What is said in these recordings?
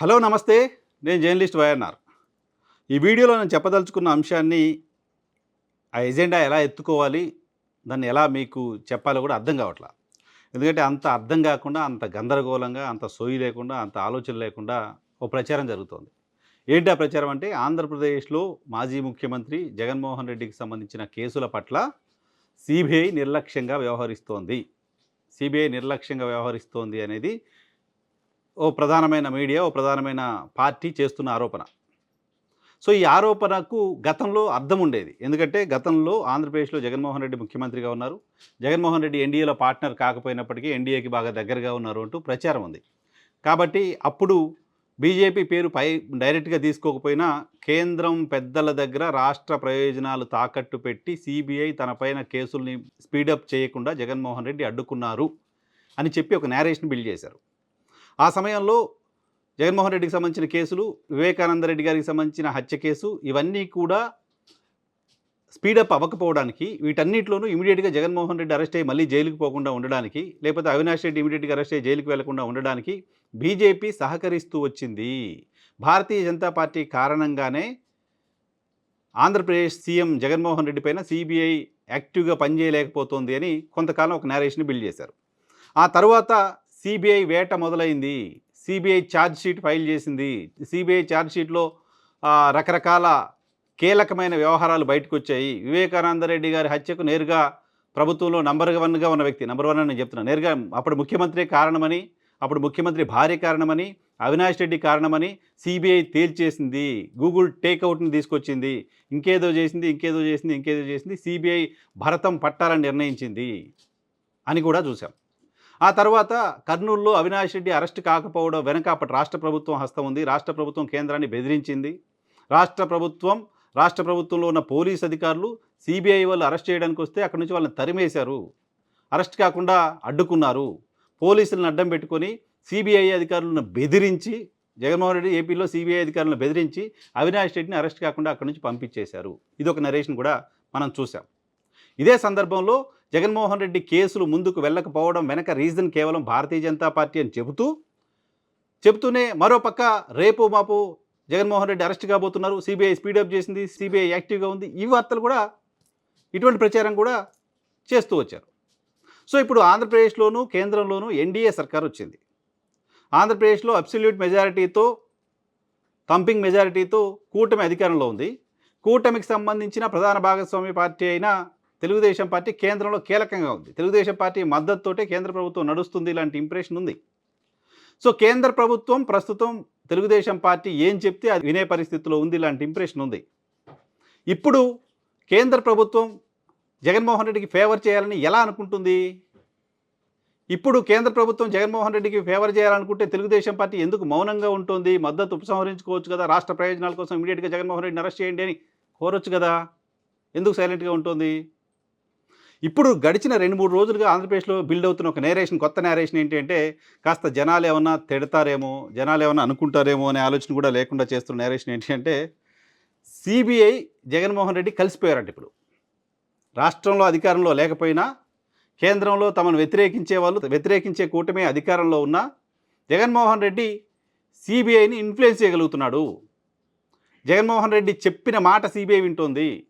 Hello నమస్తే. నేను journalist YNR. ఈ వీడియోలో నేను చెప్పదలుచుకున్న అంశాన్ని ఆ ఎజెండా ఎలా ఎత్తుకోవాలి దాన్ని ఎలా మీకు చెప్పాలో కూడా అర్థం కావట్లా. ఎందుకంటే అంత అర్థం కాకుండా అంత గందరగోళంగా అంత సోయి లేకుండా అంత ఆలోచన లేకుండా ఓ ప్రచారం జరుగుతోంది. ఏంటి ఆ ప్రచారం అంటే ఆంధ్రప్రదేశ్లో మాజీ ముఖ్యమంత్రి జగన్మోహన్ రెడ్డికి సంబంధించిన కేసుల పట్ల సిబిఐ నిర్లక్ష్యంగా వ్యవహరిస్తోంది. సిబిఐ నిర్లక్ష్యంగా వ్యవహరిస్తోంది అనేది ఓ ప్రధానమైన మీడియా ఓ ప్రధానమైన పార్టీ చేస్తున్న ఆరోపణ. సో ఈ ఆరోపణకు గతంలో అర్థం ఉండేది. ఎందుకంటే గతంలో ఆంధ్రప్రదేశ్లో జగన్మోహన్ రెడ్డి ముఖ్యమంత్రిగా ఉన్నారు. జగన్మోహన్ రెడ్డి ఎన్డీఏలో పార్ట్నర్ కాకపోయినప్పటికీ ఎన్డీఏకి బాగా దగ్గరగా ఉన్నారు అంటూ ప్రచారం ఉంది. కాబట్టి అప్పుడు బీజేపీ పేరు పై డైరెక్ట్గా తీసుకోకపోయినా కేంద్రం పెద్దల దగ్గర రాష్ట్ర ప్రయోజనాలు తాకట్టు పెట్టి సిబిఐ తనపైన కేసుల్ని స్పీడప్ చేయకుండా జగన్మోహన్ రెడ్డి అడ్డుకున్నారు అని చెప్పి ఒక నేరేషన్ బిల్డ్ చేశారు. ఆ సమయంలో జగన్మోహన్ రెడ్డికి సంబంధించిన కేసులు వివేకానంద రెడ్డి గారికి సంబంధించిన హత్య కేసు ఇవన్నీ కూడా స్పీడప్ అవ్వకపోవడానికి వీటన్నిటిలోనూ ఇమీడియట్గా జగన్మోహన్ రెడ్డి అరెస్ట్ అయ్యి మళ్ళీ జైలుకి పోకుండా ఉండడానికి లేకపోతే అవినాష్ రెడ్డి ఇమీడియట్గా అరెస్ట్ అయ్యి జైలుకి వెళ్ళకుండా ఉండడానికి బీజేపీ సహకరిస్తూ వచ్చింది. భారతీయ జనతా పార్టీ కారణంగానే ఆంధ్రప్రదేశ్ సీఎం జగన్మోహన్ రెడ్డి పైన సిబిఐ యాక్టివ్గా పనిచేయలేకపోతుంది అని కొంతకాలం ఒక నేరేషన్ బిల్డ్ చేశారు. ఆ తర్వాత సిబిఐ వేట మొదలైంది. సిబిఐ ఛార్జ్ షీట్ ఫైల్ చేసింది. సిబిఐ ఛార్జ్ షీట్లో రకరకాల కీలకమైన వ్యవహారాలు బయటకు వచ్చాయి వివేకానంద రెడ్డి గారి హత్యకు నేరుగా ప్రభుత్వంలో నంబర్ వన్గా ఉన్న వ్యక్తి నెంబర్ వన్ అని నేను చెప్తున్నాను నేరుగా అప్పుడు ముఖ్యమంత్రి కారణమని అప్పుడు ముఖ్యమంత్రి భార్య కారణమని అవినాష్ రెడ్డి కారణమని సిబిఐ తేల్చేసింది. గూగుల్ టేక్అవుట్ని తీసుకొచ్చింది. ఇంకేదో చేసింది ఇంకేదో చేసింది ఇంకేదో చేసింది సిబిఐ భరతం పట్టాలని నిర్ణయించింది అని కూడా చూసాం. ఆ తర్వాత కర్నూలులో అవినాష్ రెడ్డి అరెస్ట్ కాకపోవడం వెనక అప్పటి రాష్ట్ర ప్రభుత్వం హస్తం ఉంది. రాష్ట్ర ప్రభుత్వం కేంద్రాన్ని బెదిరించింది. రాష్ట్ర ప్రభుత్వం రాష్ట్ర ప్రభుత్వంలో ఉన్న పోలీస్ అధికారులు సిబిఐ వాళ్ళు అరెస్ట్ చేయడానికి వస్తే అక్కడి నుంచి వాళ్ళని తరిమేశారు. అరెస్ట్ కాకుండా అడ్డుకున్నారు. పోలీసులను అడ్డం పెట్టుకొని సిబిఐ అధికారులను బెదిరించి జగన్మోహన్ రెడ్డి ఏపీలో సిబిఐ అధికారులను బెదిరించి అవినాష్ రెడ్డిని అరెస్ట్ కాకుండా అక్కడి నుంచి పంపించేశారు. ఇది ఒక నరేషన్ కూడా మనం చూసాం ఇదే సందర్భంలో జగన్మోహన్ రెడ్డి కేసులు ముందుకు వెళ్ళకపోవడం వెనక రీజన్ కేవలం భారతీయ జనతా పార్టీ అని చెబుతూ చెబుతూనే మరోపక్క రేపు మాపు జగన్మోహన్ రెడ్డి అరెస్ట్ కాబోతున్నారు. సిబిఐ స్పీడప్ చేసింది సిబిఐ యాక్టివ్గా ఉంది. ఈ వార్తలు కూడా ఇటువంటి ప్రచారం కూడా చేస్తూ వచ్చారు. సో ఇప్పుడు ఆంధ్రప్రదేశ్లోనూ కేంద్రంలోనూ ఎన్డీఏ సర్కార్ వచ్చింది. ఆంధ్రప్రదేశ్లో అబ్సల్యూట్ మెజారిటీతో థంపింగ్ మెజారిటీతో కూటమి అధికారంలో ఉంది. కూటమికి సంబంధించిన ప్రధాన భాగస్వామి పార్టీ అయిన తెలుగుదేశం పార్టీ కేంద్రంలో కీలకంగా ఉంది. తెలుగుదేశం పార్టీ మద్దతుతోటే కేంద్ర ప్రభుత్వం నడుస్తుంది ఇలాంటి ఇంప్రెషన్ ఉంది. సో కేంద్ర ప్రభుత్వం ప్రస్తుతం తెలుగుదేశం పార్టీ ఏం చెప్తే అది వినే పరిస్థితిలో ఉంది ఇలాంటి ఇంప్రెషన్ ఉంది. ఇప్పుడు కేంద్ర ప్రభుత్వం జగన్మోహన్ రెడ్డికి ఫేవర్ చేయాలని ఎలా అనుకుంటుంది? ఇప్పుడు కేంద్ర ప్రభుత్వం జగన్మోహన్ రెడ్డికి ఫేవర్ చేయాలనుకుంటే తెలుగుదేశం పార్టీ ఎందుకు మౌనంగా ఉంటుంది? మద్దతు ఉపసంహరించుకోవచ్చు కదా? రాష్ట్ర ప్రయోజనాల కోసం ఇమీడియట్గా జగన్మోహన్ రెడ్డిని అరెస్ట్ చేయండి అని కోరొచ్చు కదా? ఎందుకు సైలెంట్గా ఉంటుంది? ఇప్పుడు గడిచిన రెండు మూడు రోజులుగా ఆంధ్రప్రదేశ్లో బిల్డ్ అవుతున్న ఒక నేరేషన్ కొత్త నేరేషన్ ఏంటంటే కాస్త జనాలు ఏమన్నా తిడతారేమో జనాలు ఏమన్నా అనుకుంటారేమో అనే ఆలోచన కూడా లేకుండా చేస్తున్న నేరేషన్ ఏంటంటే సిబిఐ జగన్మోహన్ రెడ్డి కలిసిపోయారంట ఇప్పుడు. రాష్ట్రంలో అధికారంలో లేకపోయినా కేంద్రంలో తమను వ్యతిరేకించే వాళ్ళు వ్యతిరేకించే కూటమి అధికారంలో ఉన్న జగన్మోహన్ రెడ్డి సిబిఐని ఇన్ఫ్లుయెన్స్ చేయగలుగుతున్నాడు. జగన్మోహన్ రెడ్డి చెప్పిన మాట సిబిఐ వింటోంది.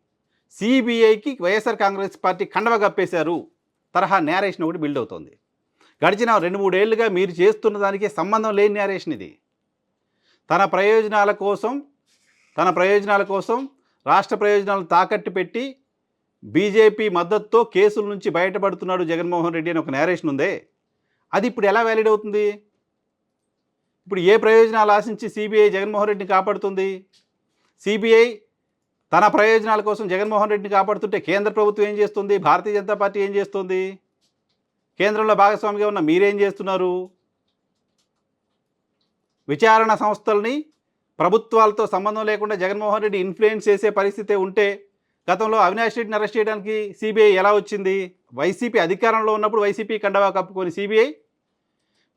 సిబిఐకి వైఎస్ఆర్ కాంగ్రెస్ పార్టీ కండవ కప్పేశారు. తరహా నేరేషన్ ఒకటి బిల్డ్ అవుతోంది. గడిచిన రెండు మూడేళ్ళుగా మీరు చేస్తున్న దానికి సంబంధం లేని నేరేషన్ ఇది. తన ప్రయోజనాల కోసం తన ప్రయోజనాల కోసం రాష్ట్ర ప్రయోజనాలను తాకట్టు పెట్టి బీజేపీ మద్దతుతో కేసుల నుంచి బయటపడుతున్నాడు జగన్మోహన్ రెడ్డి అని ఒక నేరేషన్ ఉందే. అది ఇప్పుడు ఎలా వ్యాలిడ్ అవుతుంది? ఇప్పుడు ఏ ప్రయోజనాలు ఆశించి సిబిఐ జగన్మోహన్ రెడ్డిని కాపాడుతుంది? సిబిఐ తన ప్రయోజనాల కోసం జగన్మోహన్ రెడ్డిని కాపాడుతుంటే కేంద్ర ప్రభుత్వం ఏం చేస్తుంది? భారతీయ జనతా పార్టీ ఏం చేస్తుంది? కేంద్రంలో భాగస్వామిగా ఉన్న మీరేం చేస్తున్నారు? విచారణ సంస్థల్ని ప్రభుత్వాలతో సంబంధం లేకుండా జగన్మోహన్ రెడ్డి ఇన్ఫ్లుయెన్స్ చేసే పరిస్థితి ఉంటే గతంలో అవినాష్ రెడ్డిని అరెస్ట్ చేయడానికి సిబిఐ ఎలా వచ్చింది? వైసీపీ అధికారంలో ఉన్నప్పుడు వైసీపీ కండవా కప్పుకొని సిబిఐ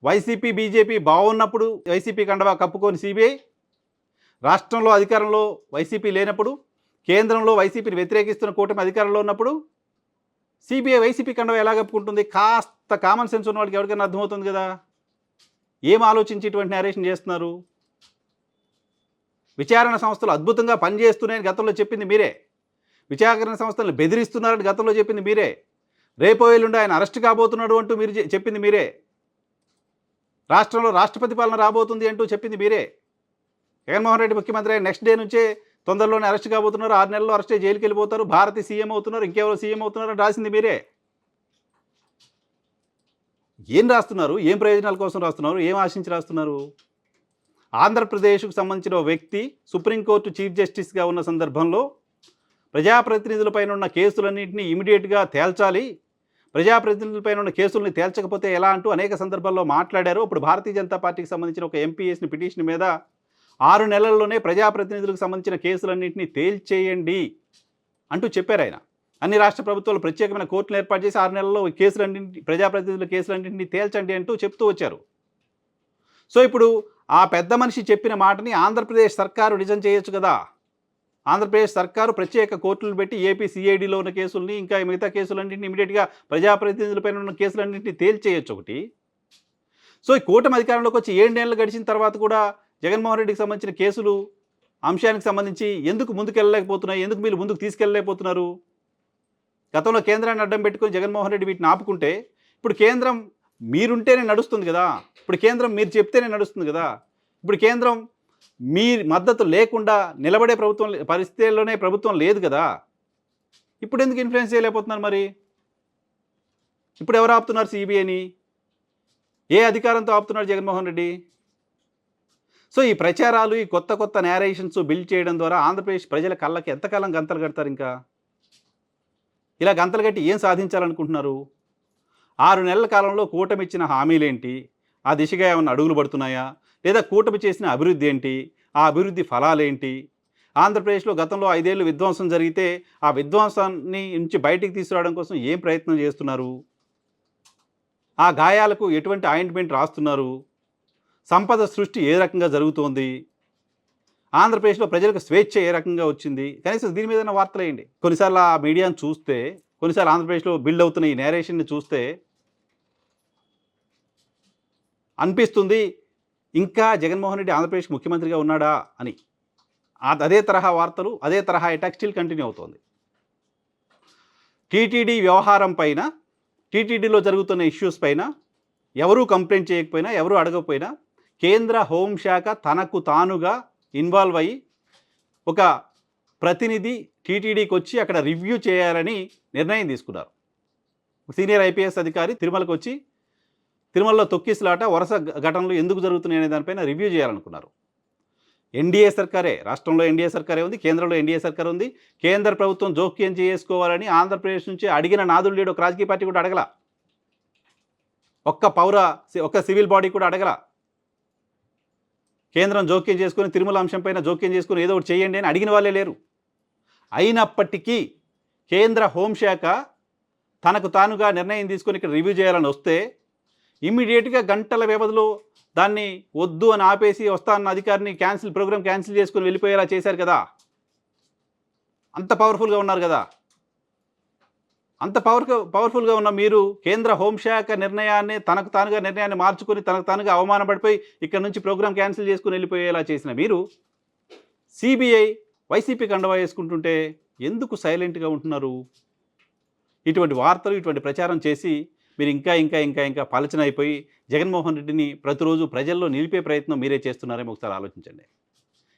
వైసీపీ బీజేపీ బాగున్నప్పుడు వైసీపీ కండవా కప్పుకొని సిబిఐ రాష్ట్రంలో అధికారంలో వైసీపీ లేనప్పుడు కేంద్రంలో వైసీపీని వ్యతిరేకిస్తున్న కూటమి అధికారంలో ఉన్నప్పుడు సిబిఐ వైసీపీ కండవ ఎలా కప్పుకుంటుంది? కాస్త కామన్ సెన్స్ ఉన్న వాళ్ళకి ఎవరికైనా అర్థమవుతుంది కదా? ఏం ఆలోచించి ఇటువంటి నేరేషన్ చేస్తున్నారు? విచారణ సంస్థలు అద్భుతంగా పనిచేస్తున్నాయని గతంలో చెప్పింది మీరే. విచారణ సంస్థలను బెదిరిస్తున్నారని గతంలో చెప్పింది మీరే. రేపో ఎల్లుండి ఆయన అరెస్ట్ కాబోతున్నాడు అంటూ మీరు చెప్పింది మీరే. రాష్ట్రంలో రాష్ట్రపతి పాలన రాబోతుంది అంటూ చెప్పింది మీరే. జగన్మోహన్ రెడ్డి ముఖ్యమంత్రి అయిన నెక్స్ట్ డే నుంచే తొందరలోనే అరెస్ట్ కాబోతున్నారు. ఆరు నెలల్లో అరెస్ట్ అయ్యి జైలుకి వెళ్ళిపోతారు. భారతి సీఎం అవుతున్నారు. ఇంకెవరో సీఎం అవుతున్నారు అని రాసింది మీరే. ఏం రాస్తున్నారు? ఏం ప్రయోజనాల కోసం రాస్తున్నారు? ఏం ఆశించి రాస్తున్నారు? ఆంధ్రప్రదేశ్కు సంబంధించిన ఓ వ్యక్తి సుప్రీంకోర్టు చీఫ్ జస్టిస్గా ఉన్న సందర్భంలో ప్రజాప్రతినిధులపైన ఉన్న కేసులన్నింటినీ ఇమీడియట్గా తేల్చాలి. ప్రజాప్రతినిధులపైన ఉన్న కేసుల్ని తేల్చకపోతే ఎలా అంటూ అనేక సందర్భాల్లో మాట్లాడారు. ఇప్పుడు భారతీయ జనతా పార్టీకి సంబంధించిన ఒక ఎంపీఎస్ని పిటిషన్ మీద ఆరు నెలల్లోనే ప్రజాప్రతినిధులకు సంబంధించిన కేసులన్నింటినీ తేల్చేయండి అంటూ చెప్పారు ఆయన. అన్ని రాష్ట్ర ప్రభుత్వాలు ప్రత్యేకమైన కోర్టులు ఏర్పాటు చేసి ఆరు నెలల్లో ఈ కేసులన్నింటి ప్రజాప్రతినిధుల కేసులన్నింటినీ తేల్చండి అంటూ చెప్తూ వచ్చారు. సో ఇప్పుడు ఆ పెద్ద మనిషి చెప్పిన మాటని ఆంధ్రప్రదేశ్ సర్కారు నిజం చేయొచ్చు కదా? ఆంధ్రప్రదేశ్ సర్కారు ప్రత్యేక కోర్టులు పెట్టి ఏపీ సిఐడిలో ఉన్న కేసుల్ని ఇంకా మిగతా కేసులన్నింటినీ ఇమీడియట్గా ప్రజాప్రతినిధులపైన ఉన్న కేసులన్నింటినీ తేల్చేయచ్చు ఒకటి. సో ఈ కూటమి అధికారంలోకి వచ్చి ఏడు నెలలు గడిచిన తర్వాత కూడా జగన్మోహన్ రెడ్డికి సంబంధించిన కేసులు అంశానికి సంబంధించి ఎందుకు ముందుకెళ్ళలేకపోతున్నాయి ఎందుకు మీరు ముందుకు తీసుకెళ్ళలేకపోతున్నారు? గతంలో కేంద్రాన్ని అడ్డం పెట్టుకుని జగన్మోహన్ రెడ్డి వీటిని ఆపుకుంటే ఇప్పుడు కేంద్రం మీరుంటేనే నడుస్తుంది కదా ఇప్పుడు కేంద్రం మీరు చెప్తేనే నడుస్తుంది కదా ఇప్పుడు కేంద్రం మీ మద్దతు లేకుండా నిలబడే ప్రభుత్వం లే- పరిస్థితుల్లోనే ప్రభుత్వం లేదు కదా ఇప్పుడు ఎందుకు ఇన్ఫ్లుయెన్స్ చేయలేకపోతున్నారు మరి? ఇప్పుడు ఎవరు ఆపుతున్నారు సిబిఐని ఏ అధికారంతో ఆపుతున్నారు జగన్మోహన్ రెడ్డి? సో ఈ ప్రచారాలు ఈ కొత్త కొత్త నేరేషన్స్ బిల్డ్ చేయడం ద్వారా ఆంధ్రప్రదేశ్ ప్రజల కళ్ళకి ఎంతకాలం గంతలు కడతారు ఇంకా? ఇలా గంతలు కట్టి ఏం సాధించాలనుకుంటున్నారు? ఆరు నెలల కాలంలో కూటమి ఇచ్చిన హామీలేంటి? ఆ దిశగా ఏమైనా అడుగులు పడుతున్నాయా? లేదా కూటమి చేసిన అభివృద్ధి ఏంటి? ఆ అభివృద్ధి ఫలాలేంటి? ఆంధ్రప్రదేశ్లో గతంలో ఐదేళ్ళు విధ్వంసం జరిగితే ఆ విధ్వంసాన్ని నుంచి బయటికి తీసుకురావడం కోసం ఏం ప్రయత్నం చేస్తున్నారు? ఆ గాయాలకు ఎటువంటి ఆయింట్మెంట్ రాస్తున్నారు? సంపద సృష్టి ఏ రకంగా జరుగుతోంది? ఆంధ్రప్రదేశ్లో ప్రజలకు స్వేచ్ఛ ఏ రకంగా వచ్చింది? కనీసం దీని మీద వార్తలు వేయండి కొన్నిసార్లు ఆ మీడియాను చూస్తే కొన్నిసార్లు ఆంధ్రప్రదేశ్లో బిల్డ్ అవుతున్న ఈ నేరేషన్ని చూస్తే అనిపిస్తుంది ఇంకా జగన్మోహన్ రెడ్డి ఆంధ్రప్రదేశ్ ముఖ్యమంత్రిగా ఉన్నాడా అని. అదే తరహా వార్తలు అదే తరహా అటాక్ స్టిల్ కంటిన్యూ అవుతోంది. టీటీడీ వ్యవహారం పైన టీటీడీలో జరుగుతున్న ఇష్యూస్ పైన ఎవరూ కంప్లైంట్ చేయకపోయినా ఎవరూ అడగకపోయినా కేంద్ర హోంశాఖ తనకు తానుగా ఇన్వాల్వ్ అయ్యి ఒక ప్రతినిధి టీటీడీకి వచ్చి అక్కడ రివ్యూ చేయాలని నిర్ణయం తీసుకున్నారు. సీనియర్ ఐపీఎస్ అధికారి తిరుమలకు వచ్చి తిరుమలలో తొక్కిసలాట వరుస ఘటనలు ఎందుకు జరుగుతున్నాయనే దానిపైన రివ్యూ చేయాలనుకున్నారు. ఎన్డీఏ సర్కారే రాష్ట్రంలో ఎన్డీఏ సర్కారే ఉంది కేంద్రంలో ఎన్డీఏ సర్కార్ ఉంది కేంద్ర ప్రభుత్వం జోక్యం చేసుకోవాలని ఆంధ్రప్రదేశ్ నుంచి అడిగిన నాదులు లేడు ఒక రాజకీయ పార్టీ కూడా అడగల. ఒక్క పౌర ఒక్క సివిల్ బాడీ కూడా అడగల. కేంద్రం జోక్యం చేసుకొని తిరుమల అంశం పైన జోక్యం చేసుకుని ఏదో ఒకటి చేయండి అని అడిగిన వాళ్ళే లేరు. అయినప్పటికీ కేంద్ర హోంశాఖ తనకు తానుగా నిర్ణయం తీసుకొని ఇక్కడ రివ్యూ చేయాలని వస్తే ఇమ్మీడియట్గా గంటల వ్యవధిలో దాన్ని వద్దు అని ఆపేసి వస్తానన్న అధికారిని క్యాన్సిల్ ప్రోగ్రామ్ క్యాన్సిల్ చేసుకుని వెళ్ళిపోయేలా చేశారు కదా. అంత పవర్ఫుల్గా ఉన్నారు కదా. అంత పవర్ పవర్ఫుల్గా ఉన్న మీరు కేంద్ర హోంశాఖ నిర్ణయాన్ని తనకు తానుగా నిర్ణయాన్ని మార్చుకొని తనకు తానుగా అవమానపడిపోయి ఇక్కడ నుంచి ప్రోగ్రామ్ క్యాన్సిల్ చేసుకుని వెళ్ళిపోయేలా చేసిన మీరు సిబిఐ వైసీపీ కండవా వేసుకుంటుంటే ఎందుకు సైలెంట్గా ఉంటున్నారు? ఇటువంటి వార్తలు ఇటువంటి ప్రచారం చేసి మీరు ఇంకా ఇంకా ఇంకా ఇంకా పలచన అయిపోయి జగన్మోహన్ రెడ్డిని ప్రతిరోజు ప్రజల్లో నిలిపే ప్రయత్నం మీరే చేస్తున్నారేమో ఒకసారి ఆలోచించండి.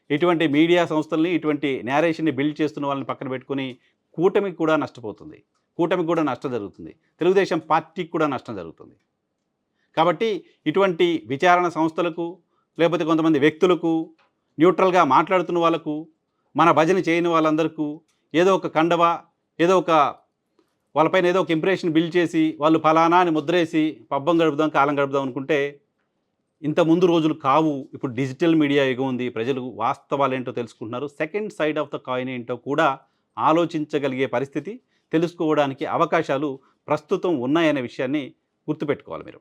ఇటువంటి మీడియా సంస్థల్ని ఇటువంటి నేరేషన్ని బిల్డ్ చేస్తున్న వాళ్ళని పక్కన పెట్టుకొని కూటమికి కూడా నష్టపోతుంది. కూటమికి కూడా నష్టం జరుగుతుంది. తెలుగుదేశం పార్టీకి కూడా నష్టం జరుగుతుంది. కాబట్టి ఇటువంటి విచారణ సంస్థలకు లేకపోతే కొంతమంది వ్యక్తులకు న్యూట్రల్గా మాట్లాడుతున్న వాళ్ళకు మన భజన చేయని వాళ్ళందరికీ ఏదో ఒక కండవ ఏదో ఒక వాళ్ళపైన ఏదో ఒక ఇంప్రెషన్ బిల్డ్ చేసి వాళ్ళు ఫలానా అని ముద్రేసి పబ్బం గడుపుదాం కాలం గడుపుదాం అనుకుంటే ఇంత ముందు రోజులు కావు. ఇప్పుడు డిజిటల్ మీడియా యుగం ఉంది. ప్రజలు వాస్తవాలు ఏంటో తెలుసుకుంటున్నారు. Second side of the coin ఏంటో కూడా ఆలోచించగలిగే పరిస్థితి తెలుసుకోవడానికి అవకాశాలు ప్రస్తుతం ఉన్నాయనే విషయాన్ని గుర్తుపెట్టుకోవాలి మీరు.